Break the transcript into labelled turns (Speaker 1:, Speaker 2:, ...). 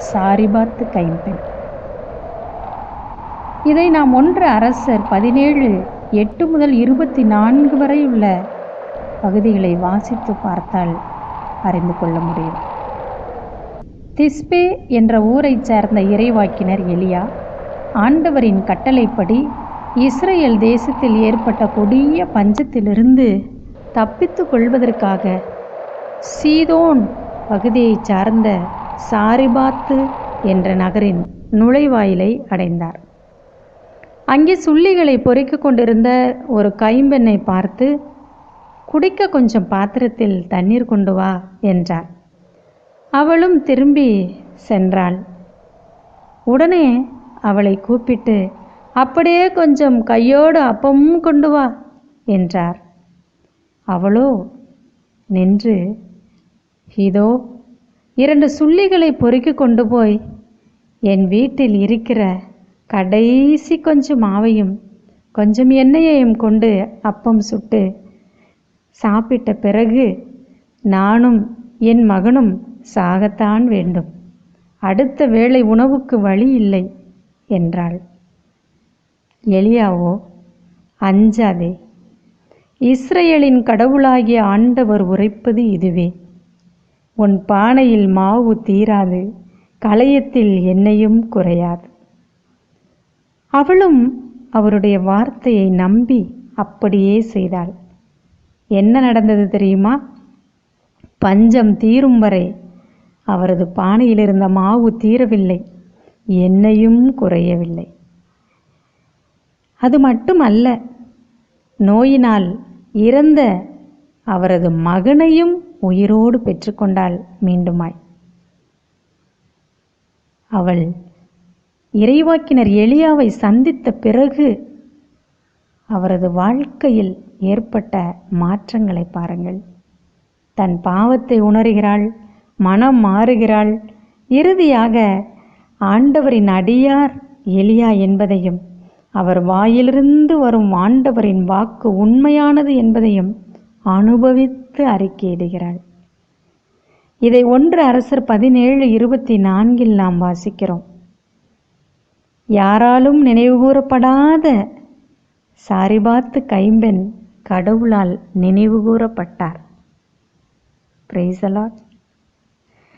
Speaker 1: சாரிபாத்து கைம்பெண். இதை நாம் ஒன்று அரசர் பதினேழு எட்டு முதல் இருபத்தி நான்கு வரை உள்ள பகுதிகளை வாசித்து பார்த்தால் அறிந்து கொள்ள முடியும். திஸ்பே என்ற ஊரைச் சேர்ந்த இறைவாக்கினர் எலியா ஆண்டவரின் கட்டளைப்படி இஸ்ரேல் தேசத்தில் ஏற்பட்ட கொடிய பஞ்சத்திலிருந்து தப்பித்து கொள்வதற்காக சீதோன் பகுதியைச் சார்ந்த சாரிபாத்து என்ற நகரின் நுழைவாயிலை அடைந்தார். அங்கே சுள்ளிகளை பொறிக்க கொண்டிருந்த ஒரு கைம்பெண்ணை பார்த்து குடிக்க கொஞ்சம் பாத்திரத்தில் தண்ணீர் கொண்டு வா என்றார். அவளும் திரும்பி சென்றாள். உடனே அவளை கூப்பிட்டு அப்படியே கொஞ்சம் கையோடு அப்பமும் கொண்டு வா என்றார். அவளோ நின்று இதோ இரண்டு சுள்ளிகளை பொறுக்கி கொண்டு போய் என் வீட்டில் இருக்கிற கடைசி கொஞ்சம் மாவையும் கொஞ்சம் எண்ணெயையும் கொண்டு அப்பம் சுட்டு சாப்பிட்ட பிறகு நானும் என் மகனும் சாகத்தான் வேண்டும். அடுத்த வேளை உணவுக்கு வழி இல்லை என்றாள். எலியாவோ அஞ்சாதே. இஸ்ரேலின் கடவுளாகிய ஆண்டவர் உரைப்பது இதுவே. உன் பானையில் மாவு தீராது களையத்தில் எண்ணெயும் குறையாது. அவளும் அவருடைய வார்த்தையை நம்பி அப்படியே செய்தாள். என்ன நடந்தது தெரியுமா? பஞ்சம் தீரும் வரை அவரது பானையில் இருந்த மாவு தீரவில்லை எண்ணெயும் குறையவில்லை. அது மட்டுமல்ல நோயினால் இறந்த அவரது மகனையும் உயிரோடு பெற்றுக்கொண்டாள் மீண்டுமாய். அவள் இறைவாக்கினர் எளியாவை சந்தித்த பிறகு அவரது வாழ்க்கையில் ஏற்பட்ட மாற்றங்களை பாருங்கள். தன் பாவத்தை உணர்கிறாள் மனம் மாறுகிறாள். இறுதியாக ஆண்டவரின் அடியார் எலியா என்பதையும் அவர் வாயிலிருந்து வரும் ஆண்டவரின் வாக்கு உண்மையானது என்பதையும் அனுபவித்து அறிக்கையிடுகிறாள் இதை ஒன்று அரசர் பதினேழு இருபத்தி நான்கில் நாம் வாசிக்கிறோம். யாராலும் நினைவுகூரப்படாத சாரிபாத்து கைம்பெண் கடவுளால் நினைவுகூரப்பட்டார் பிரைசலாட்